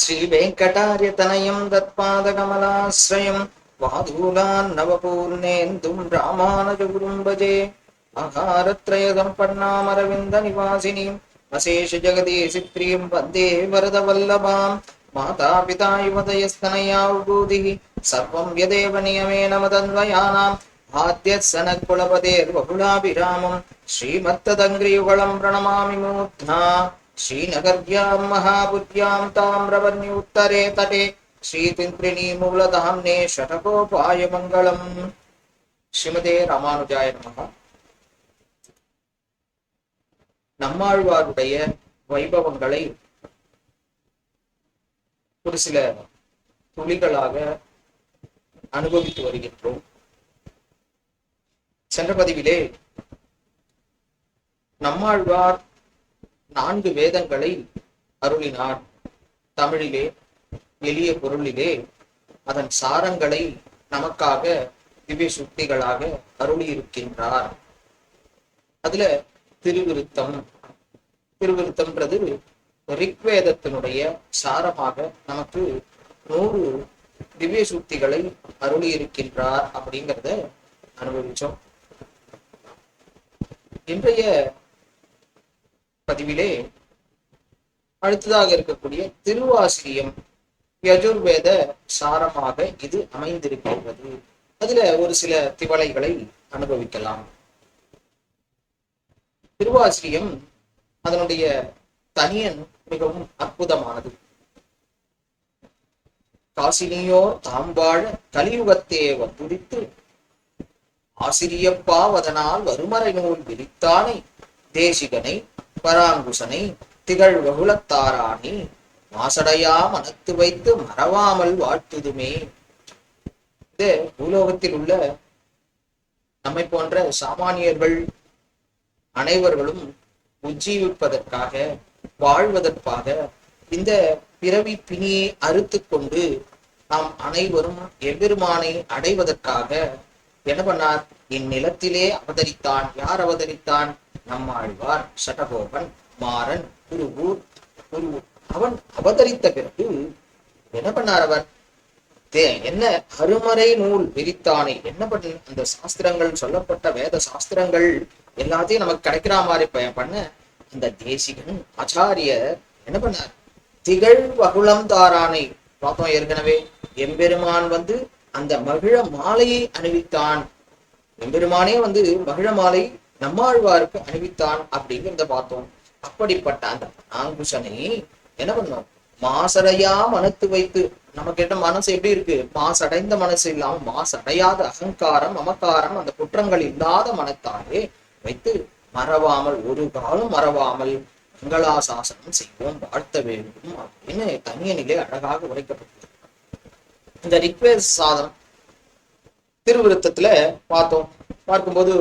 श्रीवेङ्कटार्यतनयं तत्पादकमलाश्रयं वादूलान्नवपूर्णेन्दुं रामानुजगुरुं भजे आहारत्रयसम्पन्नामरविन्दनिवासिनीम् अशेषजगदीशिप्रियं वन्दे वरदवल्लभां मातापिता युवतयस्तनया उबूदिः सर्वं यदेव नियमेन मदन्वयानाम् आद्यः सनत्कुलपतेर्बहुलाभिरामं श्रीमत्तदङ्ग्रियुगलं प्रणमामि मूर्ध्ना श्रीनगर्यां महापुर्यां ताम्रवर्ण्युत्तरे तटे श्रीतिन्त्रिणीमूलधाम्ने षटकोपाय मङ्गलम् ஸ்ரீமதே ராமானுஜாய நமக நம்மாழ்வாருடைய வைபவங்களை ஒரு சில துளிகளாக அனுபவித்து வருகின்றோம் சென்ற பதிவிலே நம்மாழ்வார் நான்கு வேதங்களை அருளினார் தமிழிலே எளிய பொருளிலே அதன் சாரங்களை நமக்காக திவ்ய சுக்திகளாக அருளி இருக்கின்றார் அதுல திருவிருத்தம். திருவிருத்தம்ன்றது ரிக்வேதத்தினுடைய சாரமாக நமக்கு நூறு திவ்ய சுக்திகளை அருளி இருக்கின்றார் அப்படிங்கிறத அனுபவிச்சோம். இன்றைய பதிவிலே அடுத்ததாக இருக்கக்கூடிய திருவாசிரியம் யஜுர்வேத சாரமாக இது அமைந்திருக்கின்றது. அதுல ஒரு சில திவலைகளை அனுபவிக்கலாம். திருவாசிரியம் அதனுடைய தனியன் மிகவும் அற்புதமானது. காசினியோர் தாம்பாழ கலியுகத்தேவ துடித்து ஆசிரியப்பாவதனால் வருமறை நூல் விரித்தானை தேசிகனை பராங்குசனை திகழ் வகுளத்தாராணி மாசடையா மனத்து வைத்து மறவாமல் வாழ்த்துதுமே. இந்த பூலோகத்தில் உள்ள நம்மை போன்ற சாமானியர்கள் அனைவர்களும் உஜ்ஜீவிப்பதற்காக வாழ்வதற்காக இந்த பிறவி பிணியை அறுத்து கொண்டு நாம் அனைவரும் எம்பெருமானை அடைவதற்காக என்ன பண்ணார்? இந்நிலத்திலே அவதரித்தான். யார் அவதரித்தான்? நம்மாழ்வார் சடகோபன் மாறன் குருவூர் குரு அவன் அவதரித்த பிறகு என்ன பண்ணார் அவர்? தே- என்ன அருமறை நூல் விரித்தானே? என்ன பண்ண? அந்த சாஸ்திரங்கள் சொல்லப்பட்ட வேத சாஸ்திரங்கள் எல்லாத்தையும் நமக்கு கிடைக்கிற மாதிரி பண்ண அந்த தேசிகன் ஆச்சாரியர் என்ன பண்ணார்? திகழ் வகுளம் தாரானை. பார்த்தோம் ஏற்கனவே. எம்பெருமான் வந்து அந்த மகிழ மாலையை அணிவித்தான். எம்பெருமானே வந்து மகிழ மாலை நம்மாழ்வாருக்கு அணிவித்தான் அப்படிங்கிறத பார்த்தோம். அப்படிப்பட்ட அந்த ஆங்குஷனை என்ன பண்ணோம்? மாசடையா மனத்து வைத்து. நம்ம கிட்ட மனசு எப்படி இருக்கு? மாசடைந்த மனசு இல்லாம மாசடையாத அகங்காரம் அமக்காரம் அந்த குற்றங்கள் இல்லாத மனத்தாலே வைத்து மறவாமல் ஒரு காலம் மறவாமல் மங்களாசாசனம் செய்வோம் வாழ்த்த வேண்டும் அப்படின்னு தனிய நிலை அழகாக உரைக்கப்பட்டது இந்த ரிக்வேஸ் சாதனம் திருவிருத்தத்துல பார்த்தோம். பார்க்கும்போது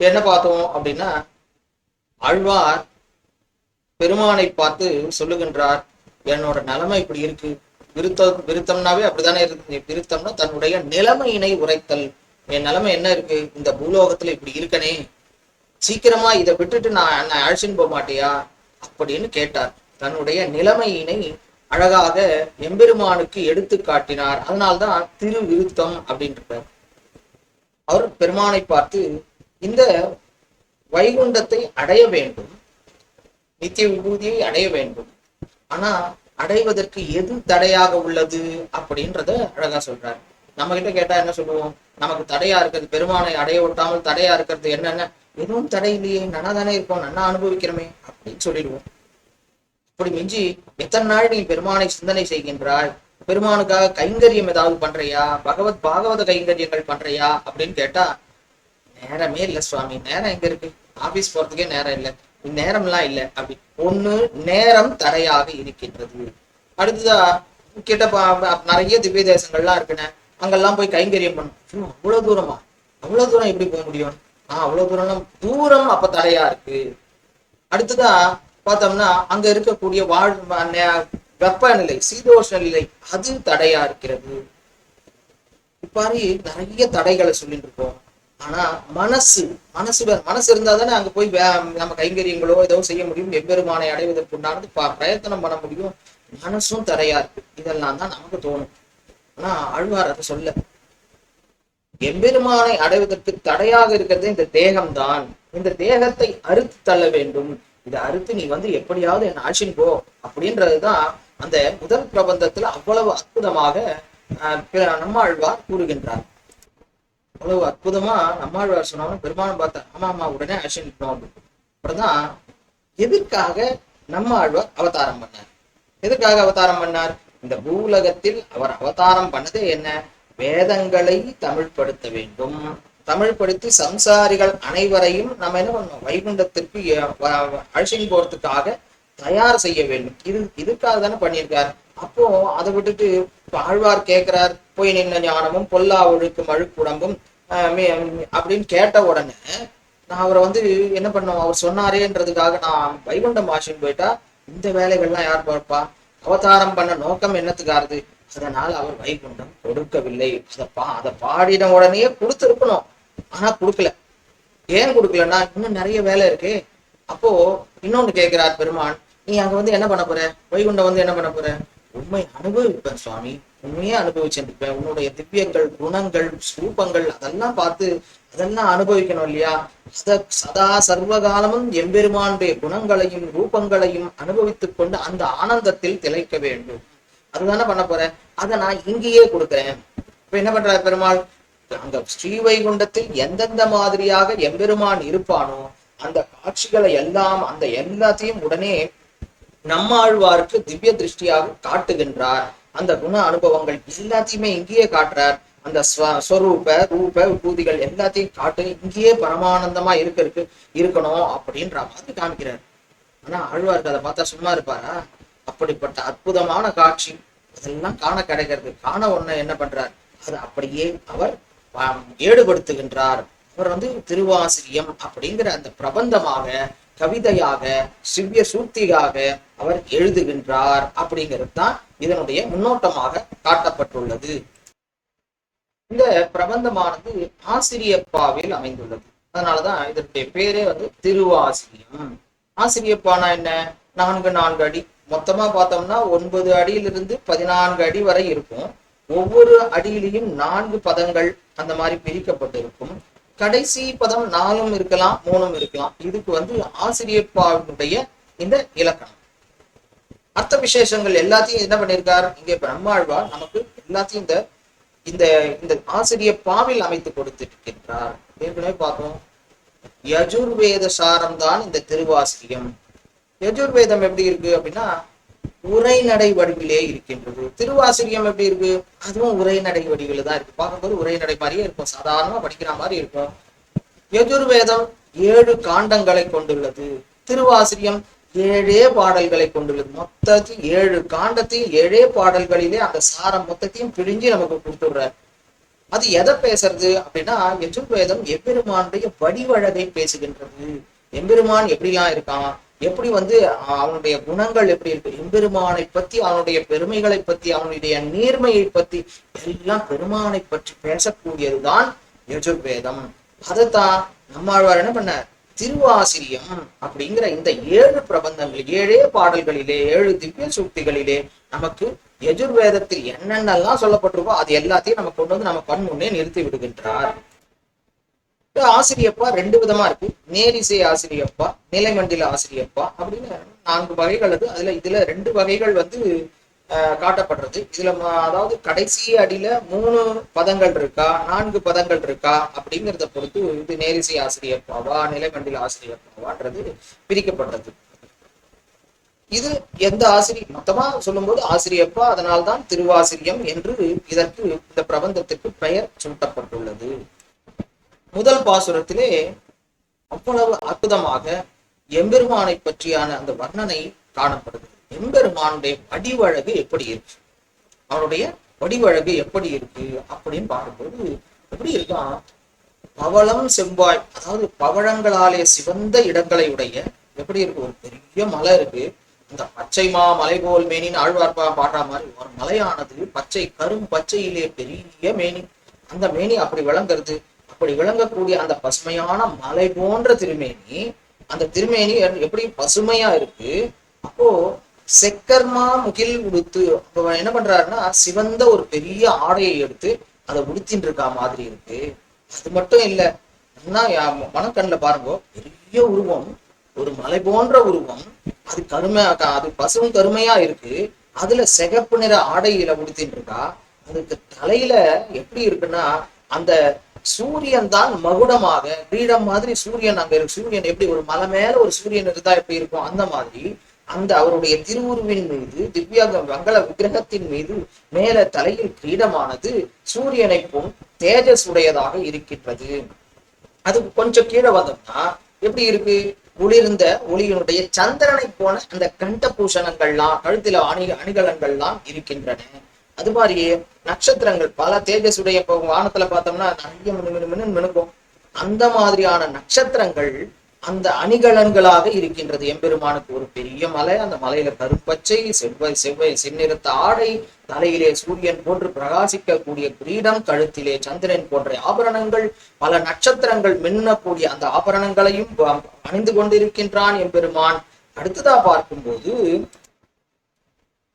என்ன பார்த்தோம் அப்படின்னா ஆழ்வார் பெருமானை பார்த்து சொல்லுகின்றார் என்னோட நிலைமை இப்படி இருக்கு. விருத்தம் விருத்தம்னாவே அப்படிதானே இருக்கு. விருத்தம்னா தன்னுடைய நிலைமையினை உரைத்தல். என் நிலைமை என்ன இருக்கு? இந்த பூலோகத்துல இப்படி இருக்கனே. சீக்கிரமா இதை விட்டுட்டு நான் நான் அழைச்சின்னு போக மாட்டியா? அப்படின்னு கேட்டார். தன்னுடைய நிலைமையினை அழகாக எம்பெருமானுக்கு எடுத்து காட்டினார். அதனால்தான் திருவிருத்தம் அப்படின்றார். அவர் பெருமானை பார்த்து இந்த வைகுண்டத்தை அடைய வேண்டும். நித்திய விபூதியை அடைய வேண்டும். ஆனா அடைவதற்கு எது தடையாக உள்ளது அப்படின்றத அழகா சொல்றாரு. நம்ம கிட்ட கேட்டா என்ன சொல்லுவோம்? நமக்கு தடையா இருக்கிறது பெருமானை அடைய விட்டாமல் தடையா இருக்கிறது என்னென்ன? எதுவும் தடை இல்லையே நன்னா தானே இருக்கோம் நன்னா அனுபவிக்கிறோமே அப்படின்னு சொல்லிடுவோம். இப்படி மிஞ்சி எத்தனை நாள் நீ பெருமானை சிந்தனை செய்கின்றாய்? பெருமானுக்காக கைங்கரியம் ஏதாவது பண்றியா? பகவத் பாகவத கைங்கரியங்கள் பண்றியா? அப்படின்னு கேட்டா நேரமே இல்ல சுவாமி. நேரம் எங்க இருக்கு? ஆபீஸ் போறதுக்கே நேரம் இல்ல. நேரம்லாம் இல்ல. அப்படி ஒண்ணு நேரம் தடையாக இருக்கின்றது. அடுத்ததா கிட்ட நிறைய திவ்ய தேசங்கள்லாம் இருக்குன்னு அங்கெல்லாம் போய் கைங்கரியம் பண்ணும் அவ்வளவு தூரமா? அவ்வளவு தூரம் எப்படி போக முடியும்? ஆஹ் அவ்வளவு தூரம் தூரம் அப்ப தடையா இருக்கு. அடுத்ததா பார்த்தோம்னா அங்க இருக்கக்கூடிய வாழ் வெப்பநிலை சீதோஷ்ண நிலை அது தடையா இருக்கிறது. இப்பாரு நிறைய தடைகளை சொல்லிட்டு இருக்கோம். ஆனா மனசு மனசு வேற மனசு இருந்தா தானே அங்க போய் நம்ம கைங்கரியங்களோ ஏதோ செய்ய முடியும். எம்பெருமானை அடைவதற்கு உண்டானது ப- பிரயத்தனம் பண்ண முடியும். மனசும் தரையா இருக்கு. இதெல்லாம் தான் நமக்கு தோணும். ஆனா ஆழ்வார் அதை சொல்ல. எம்பெருமானை அடைவதற்கு தடையாக இருக்கிறது இந்த தேகம்தான். இந்த தேகத்தை அறுத்து தள்ள வேண்டும். இதை அறுத்து நீ வந்து எப்படியாவது என் ஆட்சின் போ அப்படின்றதுதான் அந்த முதல் பிரபந்தத்துல அவ்வளவு அற்புதமாக ஆஹ், பி- நம்மாழ்வார் கூறுகின்றார். அவ்வளவு அற்புதமா நம்மாழ்வார் சொன்னாலும் பெருமானம் பார்த்தா ஆமா ஆமா உடனே அழிச்சின் அப்புறம் எதற்காக எதற்காக நம்மாழ்வார் அவதாரம் பண்ணார்? எதற்காக அவதாரம் பண்ணார்? இந்த பூலகத்தில் அவர் அவதாரம் பண்ணதே என்ன? வேதங்களை தமிழ்படுத்த வேண்டும். தமிழ்படுத்தி சம்சாரிகள் அனைவரையும் நம்ம என்ன பண்ணணும்? வைகுண்டத்திற்கு எ- போறதுக்காக தயார் செய்ய வேண்டும். இது இதுக்காக தானே பண்ணியிருக்கார். அப்போ அதை விட்டுட்டு ஆழ்வார் கேட்கிறார் போய் நின்ன ஞானமும் பொல்லா ஒழுக்கும் அழுக்குடம்பும் அப்படின்னு கேட்ட உடனே நான் அவரை வந்து என்ன பண்ணோம் அவர் சொன்னாரேன்றதுக்காக நான் வைகுண்டம் ஆசின்னு போயிட்டா இந்த வேலைகள்லாம் யார் பார்ப்பா? அவதாரம் பண்ண நோக்கம் என்னத்துக்காருது? அதனால் அவர் வைகுண்டம் கொடுக்கவில்லை. அதை பா அதை பாடின உடனே கொடுத்துருக்கணும். ஆனா கொடுக்கல. ஏன் கொடுக்கலன்னா இன்னும் நிறைய வேலை இருக்கு. அப்போ இன்னொன்னு கேட்கிறார் பெருமான் நீ அங்க வந்து என்ன பண்ண போற? வைகுண்டம் வந்து என்ன பண்ண போற? உண்மை அனுபவிப்பேன் சுவாமி. உண்மையே அனுபவிச்சுருப்பேன் உன்னுடைய திவ்யங்கள் குணங்கள் ஸ்ரூபங்கள் அதெல்லாம் பார்த்து அதெல்லாம் அனுபவிக்கணும் இல்லையா? அத சதா சர்வகாலமும் எம்பெருமானுடைய குணங்களையும் ரூபங்களையும் அனுபவித்துக் கொண்டு அந்த ஆனந்தத்தில் திளைக்க வேண்டும். அதுதானே பண்ண போறேன். அதை நான் இங்கேயே கொடுக்குறேன். இப்ப என்ன பண்ற பெருமாள்? அங்க ஸ்ரீவைகுண்டத்தில் எந்தெந்த மாதிரியாக எம்பெருமான் இருப்பானோ அந்த காட்சிகளை எல்லாம் அந்த எல்லாத்தையும் உடனே நம்மாழ்வாருக்கு திவ்ய திருஷ்டியாக காட்டுகின்றார். அந்த குண அனுபவங்கள் எல்லாத்தையுமே இங்கேயே காட்டுறார். அந்த ஸ்வரூப ரூப விபூதிகள் எல்லாத்தையும் காட்டு இங்கேயே பரமானந்தமா இருக்க இருக்கு இருக்கணும் அப்படின்ற மாதிரி காமிக்கிறார். ஆனா ஆழ்வாருக்கு அதை பார்த்தா சும்மா இருப்பாரா? அப்படிப்பட்ட அற்புதமான காட்சி. அதெல்லாம் காண கிடைக்கிறது. காண ஒண்ணு என்ன பண்றார்? அது அப்படியே அவர் ஏடுபடுத்துகின்றார். ஈடுபடுத்துகின்றார் அவர் வந்து திருவாசிரியம் அப்படிங்கிற அந்த பிரபந்தமாக கவிதையாக சிவ்ய சூர்த்தியாக அவர் எழுதுகின்றார் அப்படிங்கிறது தான் இதனுடைய முன்னோட்டமாக காட்டப்பட்டுள்ளது. இந்த பிரபந்தமானது ஆசிரியப்பாவில் அமைந்துள்ளது. அதனாலதான் இதனுடைய பேரே வந்து திருவாசிரியம் ஆசிரியப்பானா என்ன? நான்கு நான்கு அடி. மொத்தமா பார்த்தோம்னா ஒன்பது அடியிலிருந்து பதினான்கு அடி வரை இருக்கும். ஒவ்வொரு அடியிலையும் நான்கு பதங்கள் அந்த மாதிரி பிரிக்கப்பட்டிருக்கும். கடைசி பதம் நாலும் இருக்கலாம் மூணும் இருக்கலாம். இதுக்கு வந்து ஆசிரியப்பாவினுடைய இந்த இலக்கணம். அர்த்த விசேஷங்கள் எல்லாத்தையும் என்ன பண்ணியிருக்கார் இங்கே பிரம்மாழ்வார் நமக்கு எல்லாத்தையும் இந்த இந்த இந்த ஆசிரிய பாவில் அமைத்து கொடுத்திருக்கின்றார். ஏற்கனவே பார்த்தோம் யஜுர்வேத சாரம் தான் இந்த திருவாசிரியம் யஜுர்வேதம் எப்படி இருக்கு அப்படின்னா உரைநடை வடிவிலே இருக்கின்றது. திருவாசிரியம் எப்படி இருக்கு? அதுவும் உரைநடை வடிவில் தான் இருக்கு. பார்க்கும்போது உரைநடை மாதிரியே இருக்கும். சாதாரணமா படிக்கிற மாதிரி இருக்கும். யஜுர்வேதம் ஏழு காண்டங்களை கொண்டுள்ளது. திருவாசிரியம் ஏழே பாடல்களை கொண்டுள்ளது. மொத்தத்தில் ஏழு காண்டத்தையும் ஏழே பாடல்களிலே அந்த சாரம் மொத்தத்தையும் பிழிஞ்சு நமக்கு கொடுத்துடுறாரு. அது எதை பேசுறது அப்படின்னா எஜுர்வேதம் எம்பெருமானுடைய வடிவழகை பேசுகின்றது. எம்பெருமான் எப்படிலாம் இருக்கான்? எப்படி வந்து அவனுடைய குணங்கள் எப்படி இருக்கு? எம்பெருமானை பத்தி அவனுடைய பெருமைகளை பத்தி அவனுடைய நீர்மையை பத்தி எல்லாம் பெருமானை பற்றி பேசக்கூடியதுதான் யஜுர்வேதம். அதைத்தான் நம்மாழ்வார் என்ன பண்ணார்? திருவாசிரியம் அப்படிங்கிற இந்த ஏழு பிரபந்தங்கள் ஏழே பாடல்களிலே ஏழு திவ்ய சூக்திகளிலே நமக்கு எஜுர்வேதத்தில் என்னென்னலாம் சொல்லப்பட்டிருக்கோ அது எல்லாத்தையும் நம்ம கொண்டு வந்து நம்ம கண் முன்னே நிறுத்தி விடுகின்றார். ஆசிரியப்பா ரெண்டு விதமா இருக்கு. நேரிசை ஆசிரியப்பா நிலைமண்டில ஆசிரியப்பா அப்படின்னு நான்கு வகைகள் அது அதுல இதுல ரெண்டு வகைகள் வந்து காட்டப்படுறது. இதுல அதாவது கடைசி அடியில மூணு பதங்கள் இருக்கா நான்கு பதங்கள் இருக்கா அப்படிங்கிறத பொறுத்து இது நேரிசை ஆசிரியப்பாவா நிலைமண்டில ஆசிரியப்பாவான்றது பிரிக்கப்படுறது. இது எந்த ஆசிரியர் மொத்தமா சொல்லும்போது ஆசிரியப்பா அதனால்தான் திருவாசிரியம் என்று இதற்கு இந்த பிரபந்தத்திற்கு பெயர் சூட்டப்பட்டுள்ளது. முதல் பாசுரத்திலே அவ்வளவு அற்புதமாக எம்பெருமானை பற்றியான அந்த வர்ணனை காணப்படுது எம்பெருமானுடைய வடிவழகு எப்படி இருக்கு? அவனுடைய வடிவழகு எப்படி இருக்கு அப்படின்னு பார்க்கும்போது எப்படி இருக்கான் பவளம் செவ்வாய் அதாவது பவழங்களாலே சிவந்த இடங்களை உடைய எப்படி இருக்கு? ஒரு பெரிய மலை இருக்கு. இந்த பச்சை மா மலை போல் மேனின்னு ஆழ்வார்ப்பா பாடுற மாதிரி ஒரு மலையானது பச்சை கரும் பச்சையிலே பெரிய மேனி. அந்த மேனி அப்படி விளங்குறது. அப்படி விளங்கக்கூடிய அந்த பசுமையான மலை போன்ற திருமேனி அந்த திருமேனி எப்படி பசுமையா இருக்கு? அப்போ செக்கர்மா முகில் உடுத்து அப்ப என்ன பண்றாருன்னா சிவந்த ஒரு பெரிய ஆடையை எடுத்து அதை உடுத்தின்னு இருக்கா மாதிரி இருக்கு. அது மட்டும் இல்ல என்ன மனக்கண்ணுல பாருங்க பெரிய உருவம் ஒரு மலை போன்ற உருவம். அது கருமை அது பசுவும் கருமையா இருக்கு. அதுல சிகப்பு நிற ஆடையில உடுத்தின்னு இருக்கா. அதுக்கு தலையில எப்படி இருக்குன்னா அந்த சூரியன் தான் மகுடமாக கிரீடம் மாதிரி சூரியன் அங்க இருக்கு. சூரியன் எப்படி ஒரு மலை மேல ஒரு சூரியன் இருந்தா எப்படி இருக்கும்? அந்த மாதிரி அந்த அவருடைய திருவுருவின் மீது திவ்ய மங்கள விக்கிரகத்தின் மீது மேல தலையில் கிரீடமானது சூரியனை போல் தேஜஸ் உடையதாக இருக்கின்றது. அது கொஞ்சம் கீழே வந்தோம்னா எப்படி இருக்கு? குளிர்ந்த ஒளியினுடைய சந்திரனை போன அந்த கண்ட பூஷணங்கள்லாம் கழுத்தில அணி அணிகலன்கள்லாம் இருக்கின்றன. அது மாதிரியே நட்சத்திரங்கள் பல தேஜஸுடைய இப்போ வானத்துல பார்த்தோம்னா நிறைய மினு மினு மினு மினுக்கும் அந்த மாதிரியான நட்சத்திரங்கள் அந்த அணிகலன்களாக இருக்கின்றது. எம்பெருமானுக்கு ஒரு பெரிய மலை. அந்த மலையில கருப்பச்சை செவ்வாய் செவ்வாய் செந்நிறத்த ஆடை தலையிலே சூரியன் போன்று பிரகாசிக்கக்கூடிய கிரீடம் கழுத்திலே சந்திரன் போன்ற ஆபரணங்கள் பல நட்சத்திரங்கள் மின்னக்கூடிய அந்த ஆபரணங்களையும் ப- அணிந்து கொண்டிருக்கின்றான் எம்பெருமான். அடுத்ததா பார்க்கும்போது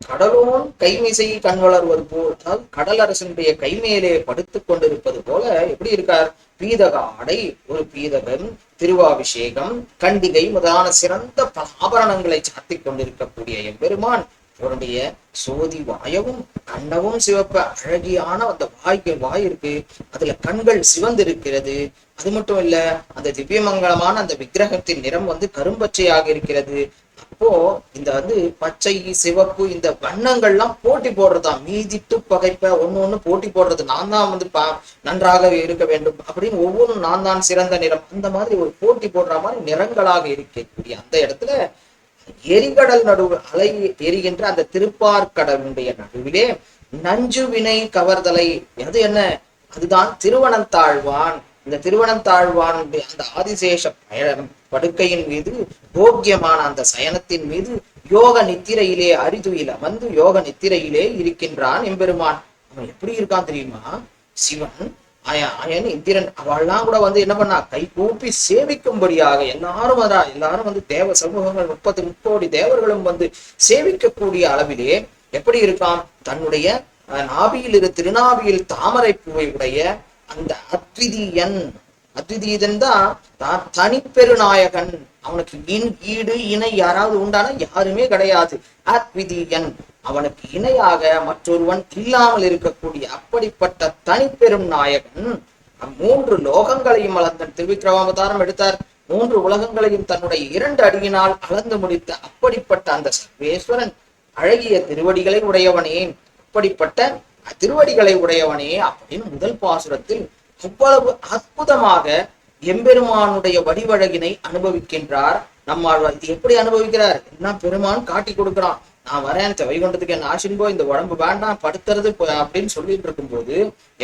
கடலோன் கைமிசை கண் வளர்வது போல் அதாவது கடலரசனுடைய கைமேலே படுத்துக் கொண்டிருப்பது போல எப்படி இருக்கார்? பீதக ஆடை ஒரு பீதகம் திருவாபிஷேகம் கண்டிகை முதலான சிறந்த பல ஆபரணங்களை சாத்திக் கொண்டிருக்கக்கூடிய எம்பெருமான். அவருடைய சோதி வாயவும் கண்டவும் சிவப்ப அழகியான அந்த வாய்க்கு வாய் இருக்கு அதுல கண்கள் சிவந்திருக்கிறது. அது மட்டும் இல்ல அந்த திவ்யமங்கலமான அந்த விக்கிரகத்தின் நிறம் வந்து கரும்பச்சையாக இருக்கிறது. அப்போ இந்த வந்து பச்சை சிவப்பு இந்த வண்ணங்கள்லாம் போட்டி போடுறதா மீதிட்டு பகைப்ப ஒன்னு ஒண்ணு போட்டி போடுறது நான் தான் வந்து பா நன்றாக இருக்க வேண்டும் அப்படின்னு ஒவ்வொன்றும் நான் தான் சிறந்த நிறம். அந்த மாதிரி ஒரு போட்டி போடுற மாதிரி நிறங்களாக இருக்கக்கூடிய அந்த இடத்துல எரிகடல் நடுவு அலை எரிகின்ற அந்த திருப்பார்கடலுடைய நடுவிலே நஞ்சு வினை கவர்தலை. அது என்ன? அதுதான் திருவனந்தாழ்வான். இந்த திருவனந்தாழ்வான் அந்த ஆதிசேஷ படுக்கையின் மீது போக்கியமான அந்த சயனத்தின் மீது யோக நித்திரையிலே அரிதுயில் வந்து யோக நித்திரையிலே இருக்கின்றான் எம்பெருமான். அவன் எப்படி இருக்கான் தெரியுமா? சிவன் அயன் இந்திரன் அவள்லாம் கூட வந்து என்ன பண்ணா? கை கூப்பி சேவிக்கும்படியாக எல்லாரும் வரா எல்லாரும் வந்து தேவ சமூகங்கள் முப்பத்தி முக்கோடி தேவர்களும் வந்து சேவிக்கக்கூடிய அளவிலே எப்படி இருக்கான்? தன்னுடைய நாபியில் இரு திருநாபியில் தாமரை பூவை உடைய அந்த அத்விதீயன். அத்விதீயன் தான் தான் தனிப்பெருநாயகன். அவனுக்கு இன் ஈடு இணை யாராவது உண்டானா யாருமே கிடையாது. அத்விதீயன். அவனுக்கு இணையாக மற்றொருவன் இல்லாமல் இருக்கக்கூடிய அப்படிப்பட்ட தனிப்பெரும் நாயகன் மூன்று லோகங்களையும் அளந்தன். திருவிக்ரமாவதாரம் எடுத்தார். மூன்று உலகங்களையும் தன்னுடைய இரண்டு அடியினால் அளந்து முடித்த அப்படிப்பட்ட அந்த சர்வேஸ்வரன். அழகிய திருவடிகளை உடையவனே அப்படிப்பட்ட திருவடிகளை உடையவனே அப்படின்னு முதல் பாசுரத்தில் அவ்வளவு அற்புதமாக எம்பெருமானுடைய வடிவழகினை அனுபவிக்கின்றார். நம்மாழ்வார் இது எப்படி அனுபவிக்கிறார்? என்ன பெருமான் காட்டி கொடுக்கிறான்? நான் வரேன் வைகுண்டத்துக்கு என்ன ஆசின்போ இந்த உடம்பு வேண்டாம் படுத்துறது அப்படின்னு சொல்லிட்டு இருக்கும்போது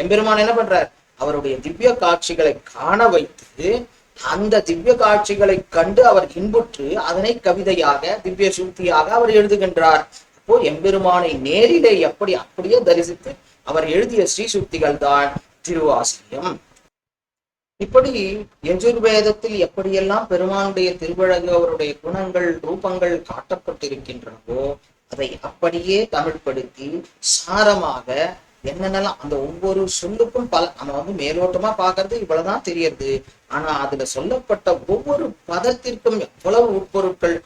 எம்பெருமான் என்ன பண்றார்? அவருடைய திவ்ய காட்சிகளை காண வைத்து அந்த திவ்ய காட்சிகளை கண்டு அவர் இன்புற்று அதனை கவிதையாக திவ்ய சூக்தியாக அவர் எழுதுகின்றார். அப்போ எம்பெருமானை நேரிலே எப்படி அப்படியே தரிசித்து அவர் எழுதிய ஸ்ரீசுக்திகள் தான் திருவாசிரியம் இப்படி யஜுர்வேதத்தில் எப்படியெல்லாம் பெருமானுடைய திருவழகு அவருடைய குணங்கள் ரூபங்கள் காட்டப்பட்டிருக்கின்றனவோ அதை அப்படியே தமிழ்படுத்தி சாரமாக என்னென்னலாம் அந்த ஒவ்வொரு சொல்லுக்கும் பல நம்ம வந்து மேலோட்டமா பாக்குறது இவ்வளவுதான் தெரியறது. ஆனா அதுல சொல்லப்பட்ட ஒவ்வொரு பதத்திற்கும் எவ்வளவு உட்பொருட்கள்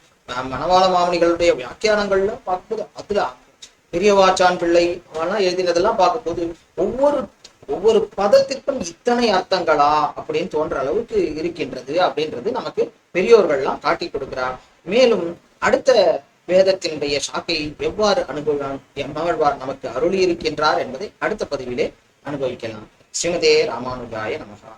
மணவாள மாமணிகளுடைய வியாக்கியானங்கள்ல பார்க்கும்போது அதுல பெரியவாச்சான் பிள்ளை அவெல்லாம் எழுதினதெல்லாம் பார்க்கும்போது ஒவ்வொரு ஒவ்வொரு பதத்திற்கும் இத்தனை அர்த்தங்களா அப்படின்னு தோன்ற அளவுக்கு இருக்கின்றது அப்படின்றது நமக்கு பெரியோர்கள்லாம் காட்டி கொடுக்கிறார். மேலும் அடுத்த வேதத்தினுடைய சாக்கை எவ்வாறு அனுபவம் எம்மாழ்வார் நமக்கு அருளி இருக்கின்றார் என்பதை அடுத்த பதிவிலே அனுபவிக்கலாம். ஸ்ரீமதே ராமானுஜாய நமகா